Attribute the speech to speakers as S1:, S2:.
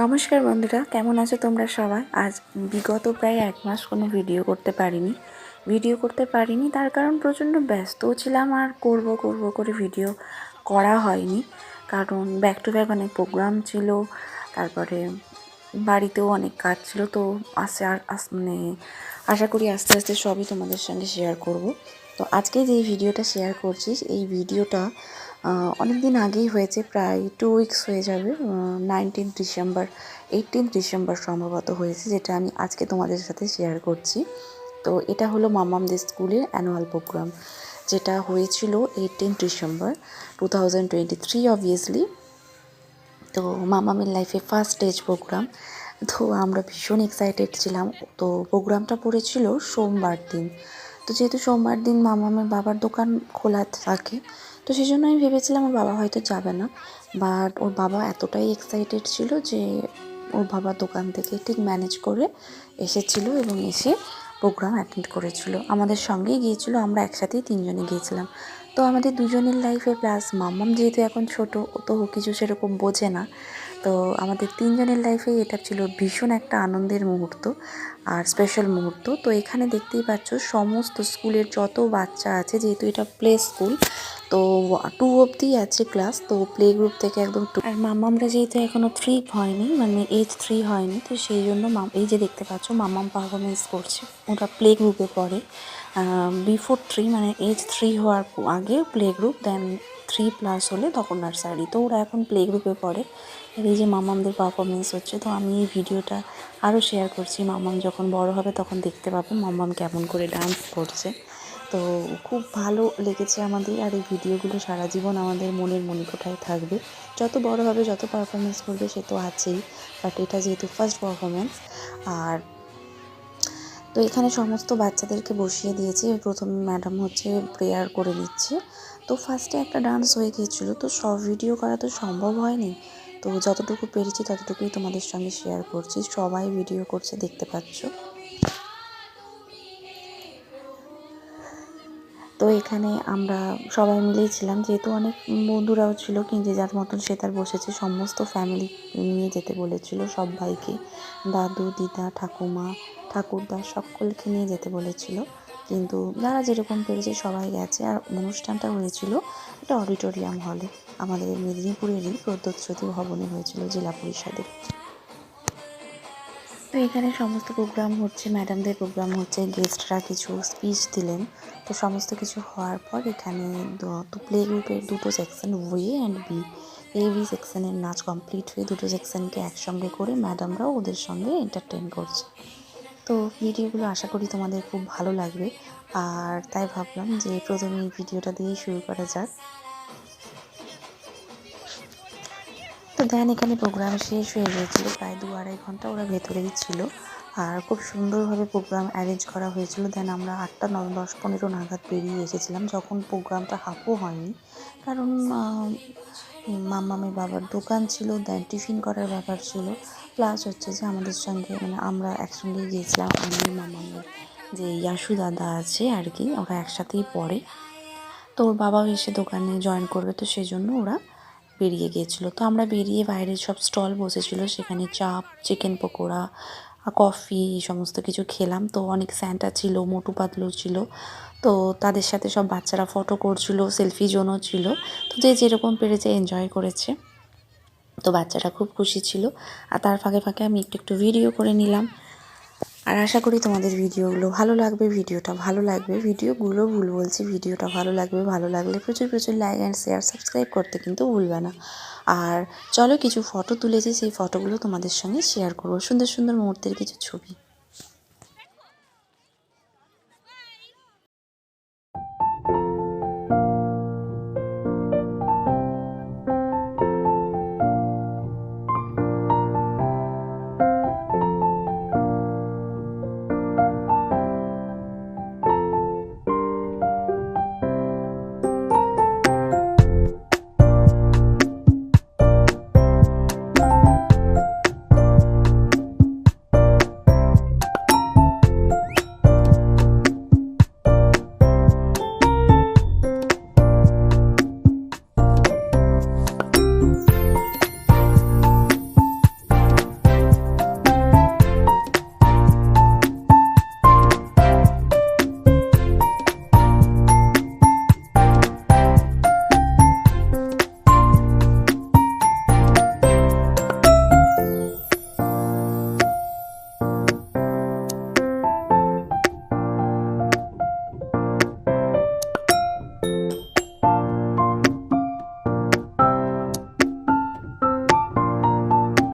S1: নমস্কার বন্ধুরা, কেমন আছো তোমরা সবাই? আজ বিগত প্রায় এক মাস কোনো ভিডিও করতে পারিনি। ভিডিও করতে পারিনি, তার কারণ প্রচণ্ড ব্যস্তও ছিলাম আর করব করব করে ভিডিও করা হয়নি। কারণ ব্যাক টু ব্যাক অনেক প্রোগ্রাম ছিল, তারপরে বাড়িতেও অনেক কাজ ছিল, তো আসে আর মানে আশা করি আস্তে আস্তে সবই তোমাদের সঙ্গে শেয়ার করব। তো আজকে যে ভিডিওটা শেয়ার করছিস এই ভিডিওটা অনেক দিন আগেই হয়েছে, প্রায় টু উইকস হয়ে যাবে নাইনটিন ডিসেম্বর এইটিন ডিসেম্বর সম্ভবত হয়েছে, যেটা আমি আজকে তোমাদের সাথে শেয়ার করছি। তো এটা হলো মামামদের স্কুলের অ্যানুয়াল প্রোগ্রাম যেটা হয়েছিল eighteen December two thousand twenty three obviously তো মামামের লাইফে ফার্স্ট স্টেজ প্রোগ্রাম তো আমরা ভীষণ এক্সাইটেড ছিলাম। তো প্রোগ্রামটা পড়েছিল সোমবার দিন। তো যেহেতু সোমবার দিন মামামের বাবার দোকান খোলা থাকে, তো সেই জন্য আমি ভেবেছিলাম ওর বাবা হয়তো যাবে না। বাট ওর বাবা এতটাই এক্সাইটেড ছিল যে ওর বাবা দোকান থেকে ঠিক ম্যানেজ করে এসেছিল এবং এসে প্রোগ্রাম অ্যাটেন্ড করেছিল। আমাদের সঙ্গেই গিয়েছিল, আমরা একসাথেই তিনজনে গিয়েছিলাম। তো আমাদের দুজনের লাইফে প্লাস মাম্মাম যেহেতু এখন ছোট, তো কিছু সেরকম বোঝে না। তো আমাদের তিনজনের লাইফে এটা ছিল ভীষণ একটা আনন্দের মুহূর্ত আর স্পেশাল মুহূর্ত। তো এখানে দেখতেই পাচ্ছ সমস্ত স্কুলের যত বাচ্চা আছে, যেহেতু এটা প্লে স্কুল তো টু অবধি আছে ক্লাস তো প্লে গ্রুপ থেকে একদম টু আর মামামরা যেহেতু এখনও থ্রি হয়নি মানে এজ থ্রি হয়নি, তো সেই জন্য এই যে দেখতে পাচ্ছ মামাম পারফরমেন্স করছে। ওটা প্লে গ্রুপে পড়ে। বিফোর থ্রি মানে এজ থ্রি হওয়ার আগে play group then three plus হলে তখন নার্সারি। তো ওরা এখন প্লে গ্রুপে পড়ে। এই যে মামামদের পারফরমেন্স হচ্ছে, তো আমি এই ভিডিওটা আরও শেয়ার করছি। মামাম যখন বড় হবে তখন দেখতে পাবে মামাম কেমন করে ডান্স করছে। তো খুব ভালো লেগেছে আমাদের। আর এই ভিডিওগুলো সারা জীবন আমাদের মনের মনিকোঠায় থাকবে। যত বড় হবে, যত পারফরমেন্স করবে, সে তো আছেই। বাট এটা যেহেতু ফার্স্ট পারফরমেন্স আর তো এখানে সমস্ত বাচ্চাদেরকে বসিয়ে দিয়েছে। প্রথম ম্যাডাম হচ্ছে প্রেয়ার করে দিচ্ছে তো ফার্স্টে একটা ডান্স হয়ে গিয়েছিল। তো সব ভিডিও করা তো সম্ভব হয়নি। তো যতটুকু পেরেছি ততটুকুই তোমাদের সঙ্গে শেয়ার করছি। সবাই ভিডিও করছে, দেখতে পাচ্ছ। তো এখানে আমরা সবাই মিলেই ছিলাম। যেহেতু অনেক বন্ধুরাও ছিল, কিন্তু যার মতন সে তার বসেছে। সমস্ত ফ্যামিলি নিয়ে যেতে বলেছিল সব ভাইকে। দাদু, দিদা, ঠাকুমা ঠাকুরদা সকলকে নিয়ে যেতে বলেছিল। কিন্তু যারা যেরকম পেরেছে সবাই গেছে। আর অনুষ্ঠানটা হয়েছিল একটা অডিটোরিয়াম হলে। আমাদের মেদিনীপুরেরই প্রদ্যোৎসতী ভবনে হয়েছিল জেলা পরিষদের। তো এখানে সমস্ত প্রোগ্রাম হচ্ছে, ম্যাডামদের প্রোগ্রাম হচ্ছে, গেস্টরা কিছু স্পিচ দিলেন। তো সমস্ত কিছু হওয়ার পর এখানে প্লে গ্রুপের দুটো section A and B A B সেকশনের নাচ কমপ্লিট হয়ে দুটো সেকশনকে একসঙ্গে করে ম্যাডামরাও ওদের সঙ্গে এন্টারটেন করছে। তো ভিডিওগুলো আশা করি তোমাদের খুব ভালো লাগবে। আর তাই ভাবলাম যে প্রথমে এই ভিডিওটা দিয়েই শুরু করা যাক। তো দেন এখানে প্রোগ্রাম শেষ হয়ে গিয়েছিল, প্রায় দু আড়াই ঘণ্টা ওরা ভেতরেই ছিল। আর খুব সুন্দরভাবে প্রোগ্রাম অ্যারেঞ্জ করা হয়েছিল। দেন আমরা আটটা ন, দশ, পনেরো নাগাদ বেরিয়ে এসেছিলাম, যখন প্রোগ্রামটা হাফও হয়নি। কারণ মামামের বাবার দোকান ছিল, দেন টিফিন করার ব্যাপার ছিল। প্লাস হচ্ছে যে আমাদের সঙ্গে মানে আমরা একসঙ্গে গিয়েছিলাম, আমি মামামের যে ইয়াসু দাদা আছে আর কি, ওরা একসাথেই পড়ে। তো ওর বাবাও এসে দোকানে জয়েন করবে, তো সেই জন্য ওরা বেরিয়ে গিয়েছিল। তো আমরা বেরিয়ে বাইরে সব স্টল বসেছিল, সেখানে চাপ চিকেন পকোড়া কফি এই সমস্ত কিছু খেলাম। তো অনেক স্যান্টা ছিল, মোটু পাতলু ছিল। তো তাদের সাথে সব বাচ্চারা ফটো করছিল সেলফি জোনও ছিল। তো যে যেরকম পেরেছে এনজয় করেছে। তো বাচ্চাটা খুব খুশি ছিল। আর তার ফাঁকে ফাঁকে আমি একটু একটু ভিডিও করে নিলাম। আর আশা করি তোমাদের ভিডিওগুলো ভালো লাগবে ভিডিওটা ভালো লাগবে। ভিডিওগুলো ভুল বলছি ভিডিওটা ভালো লাগবে, ভালো লাগলে প্রচুর প্রচুর লাইক অ্যান্ড শেয়ার সাবস্ক্রাইব করতে কিন্তু ভুলবে না। আর চলো কিছু ফটো তুলেছি, সেই ফটোগুলো তোমাদের সঙ্গে শেয়ার করব। সুন্দর সুন্দর মুহূর্তের কিছু ছবি।